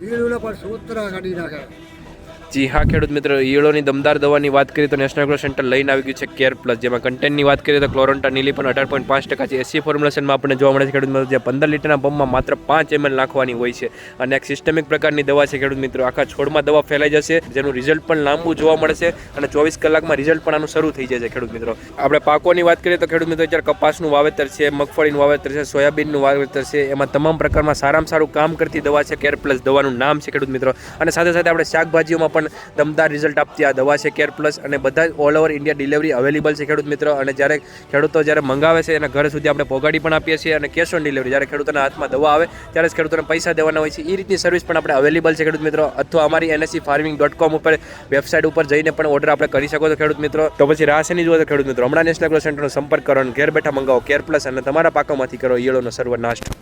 ஈடுல சூத்திர கடினக જી હા, ખેડૂત મિત્રો, ઈયળોની દમદાર દવાની વાત કરીએ તો નેશનલ એગ્રો સેન્ટર લઈને આવી ગયું છે કેર પ્લસ જેમાં કન્ટેન્ટની વાત કરીએ તો ક્લોરોન્ટા નીલી પણ અઢાર પોઈન્ટ પાંચ ટકા છે એસી ફોર્મ્યુલેશનમાં આપણને જોવા મળે છે. ખેડૂત મિત્રો, જે પંદર લીટરના પંપમાં માત્ર પાંચ એમએલ નાખવાની હોય છે. અને એક સિસ્ટમિક પ્રકારની દવા છે ખેડૂત મિત્રો, આખા છોડમાં દવા ફેલાઈ જશે, જેનું રિઝલ્ટ પણ લાંબુ જોવા મળશે અને ચોવીસ કલાકમાં રિઝલ્ટ પણ આનું શરૂ થઈ જશે ખેડૂત મિત્રો. આપણે પાકોની વાત કરીએ તો ખેડૂત મિત્રો, અત્યારે કપાસનું વાવેતર છે, મગફળીનું વાવેતર છે, સોયાબીનનું વાવેતર છે. એમાં તમામ પ્રકારમાં સારામાં સારું કામ કરતી દવા છે કેર પ્લસ દવાનું નામ છે ખેડૂત મિત્રો. અને સાથે સાથે આપણે શાકભાજીઓમાં પણ દમદાર રિઝલ્ટ આપતી આ દવા છે કેર પ્લસ અને બધા all over India delivery available છે ખેડૂત મિત્રો. અને જ્યારે ખેડૂતો જ્યારે મંગાવે છે એના ઘર સુધી આપણે પહોંચાડી પણ આપીએ છીએ અને કેશ ઓન ડિલિવરી જ્યારે ખેડૂતોના હાથમાં દવા આવે, ત્યારે જ ખેડૂતોને પૈસા દેવાના હોય છે. એ રીતની સર્વિસ પણ આપણે અવેલેબલ છે ખેડૂત મિત્રો. અથવા અમારી એનએસસી ફાર્મિંગ ડોટ કોમ ઉપર વેબસાઇટ ઉપર જઈને પણ ઓર્ડર આપણે કરી શકો છો ખેડૂત મિત્રો. તો પછી રાહ શેની જુઓ તો ખેડૂત મિત્રો, હમણાં નેશનલ એગ્રો સેન્ટરનો સંપર્ક કરો અને ઘેર બેઠા મંગાવો કેર પ્લસ અને તમારા પાકોમાંથી કરો ઈયળોનો સર્વનાશ.